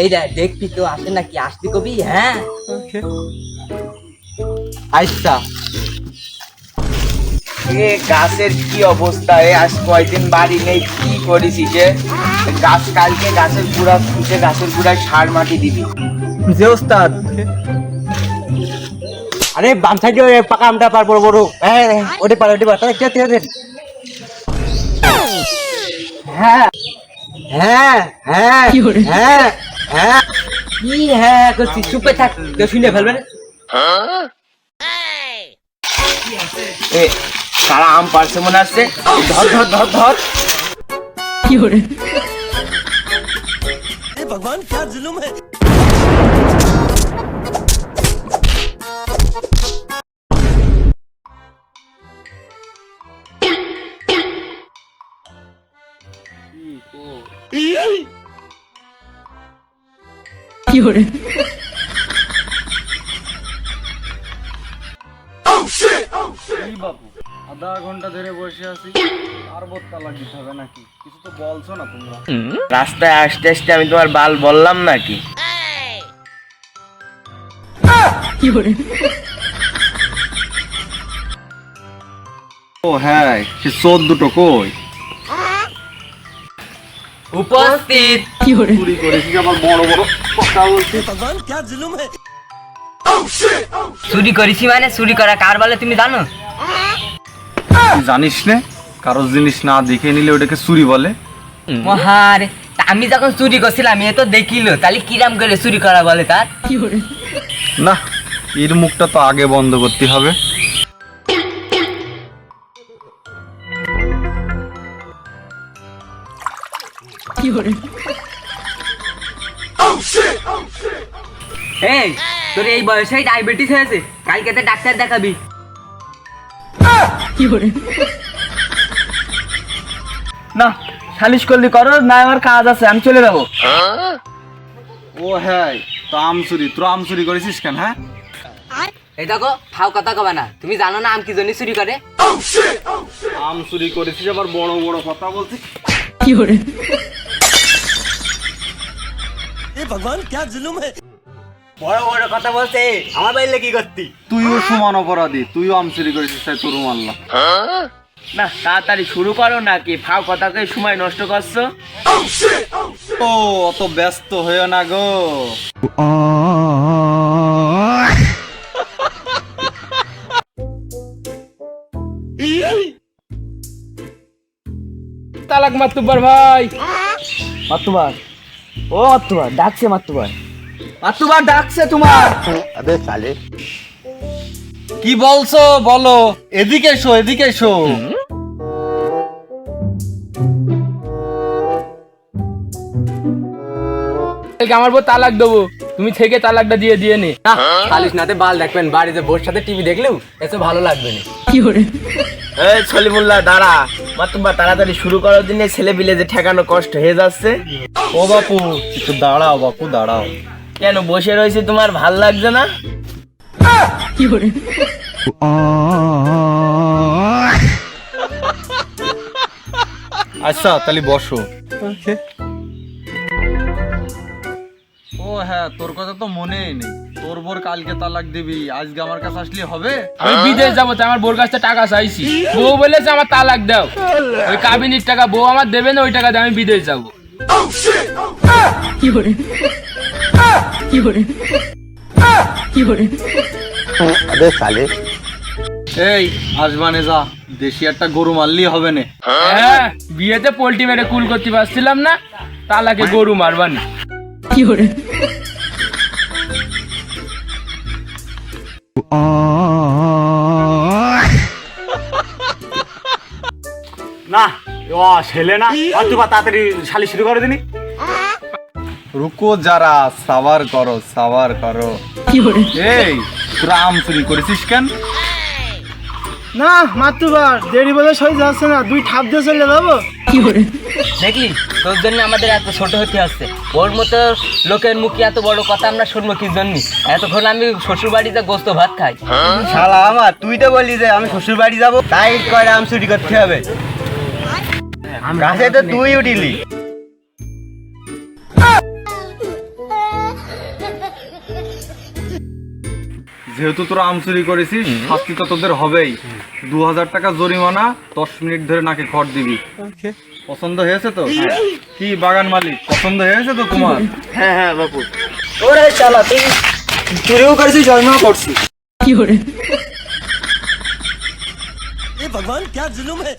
এই দেখ দেখবি কেউ আসে নাকি? আসবি কবি? হ্যাঁ? আচ্ছা। এ গাছের কি অবস্থা এ? আজ কয়দিন বাড়ি নেই কি করেছিস এ? গাছ কালকে গাছের গুড়া ফুটে গাছের গুড়ায় সার মাটি দিবি। যে ওস্তাদ। আরে বাম সাইডে পাকা আমটা পার বড় বড়। হ্যাঁ হ্যাঁ, ওটা পার ওটা পার। হ্যাঁ। হ্যাঁ হ্যাঁ হ্যাঁ হ্যাঁ। কি হ্যাঁ চুপে থাক কেউ শুনে ফেলবে না। এ কারা আম পারছে মনে আসছে ধর ধর ধর ধর। কি ভগবান ক্যা জুলুম হ্যাঁ? রাস্তায় আসতে আসতে আমি তোমার বাল বললাম নাকি? ও হ্যাঁ সে চোদ্দ দুটো কই? উপস্থিত। চুরি করেছি মানে চুরি করা কার বলে তুমি জানো? জানিস না কারোর জিনিস না দেখে নিলে ওটাকে চুরি বলে। মহারে আমি যখন চুরি করছিলাম এ তো দেখিল তাহলে কিরাম করে চুরি করা বলে তার? না এর মুখটা তো আগে বন্ধ করতে হবে। Oh, oh, তোর এই ডায়াবেটিস হয়েছে। কালকে তো ডাক্তার দেখাবি। কি করে না সালিশ করলি না আমার কাজ আছে আমি চলে যাব। ও হ্যাঁ তো আম তোর চুরি করেছিস কেন হ্যাঁ? এই দেখো ফাও কথা কবে না। তুমি জানো না আম কি জন্য চুরি করে? Oh, আম চুরি করেছিস আবার বড় বড় কথা বলছিস। কি করে हे भगवान क्या जुल्म है বড় বড় কথা বলছে আমার বাড়িতে কি করতি তুইও সমান অপরাধী তুইও আম চুরি করেছিস তাই তোর মারলাম না তাড়াতাড়ি শুরু করো নাকি ফাও কথাকে সময় নষ্ট করছো ও অত ব্যস্ত হয়েও না গো তালাক মাতুবার ভাই মাতুবার ও মাতুবার ডাকছে মাতুবার মাতুবার ডাকছে তোমার। কি বলছো? বলো। এদিকে এসো এদিকে এসো। আমার বউ তালাক দেবো। তুমি থেকে তালাকটা দিয়ে দিয়ে নে। খালিস নাতে বাল দেখবেন বাড়িতে বোর সাথে টিভি দেখলেও এসে ভালো লাগবে না। 有人，এই সলিমুল্লাহ দাঁড়া। মাতুব্বা তাড়াতাড়ি শুরু করার দিনে ছেলে বিলে যে ঠেকানো কষ্ট হয়ে যাচ্ছে। ও বাপু একটু দাঁড়াও বাপু দাঁড়াও। কেন বসে রয়েছে তোমার ভালো লাগছে না? 有人，আচ্ছা তাহলে বসো। ও হ্যাঁ তোর কথা তো মনেই নেই। তোর বোর কালকে তালাক দিবি আজকে আমার কাছে হবে? আমি হ্যাঁ। বিদেশ যাব তাই আমার বোর কাছে টাকা চাইছি। বউ বলেছে আমার তালাক দাও। ওই কাবিনীর টাকা বউ আমার দেবে না ওই টাকা দিয়ে আমি বিদেশ যাব। এই আজমানে যা দেশি একটা গরু মারলি হবে না। হ্যাঁ বিয়েতে পোল্ট্রি মেরে কুল করতে পারছিলাম না তালাকে গরু মারবানি কি করে না ও ছেলে না। বা তাড়াতাড়ি শালি শুরু করে দিনি রুকো যারা সাবার করো সাবার করো। এই তোরা আম চুরি করেছিস কেন? না মাতুবার দেরি বলে সই যাচ্ছে না। দুই ঠাপ দিয়ে চলে যাব। দেখলি? তোর জন্য আমাদের এত ছোট হতে আসছে ওর মতো লোকের মুখে এত বড় কথা আমরা শুনব কি জন্য? এতক্ষণ আমি শ্বশুর বাড়িতে গোস্ত ভাত খাই। শালা আমার তুই তো বললি যে আমি শ্বশুর বাড়ি যাব তাই করে আম চুরি করতে হবে। গাছে তো তুই উঠিলি। যেহেতু তোরা আম চুরি করেছিস শাস্তি তো তোদের হবেই। দু হাজার টাকা জরিমানা দশ মিনিট ধরে নাকি খড় দিবি। পছন্দ হয়েছে তো? হ্যাঁ। কি বাগান মালিক? পছন্দ হয়েছে তো তোমার? হ্যাঁ হ্যাঁ বাপু। ওরে চালা চুরিও করেছিস জরিমানা করছিস। কি ভগবান ক্যা জুলুম হ্যাঁ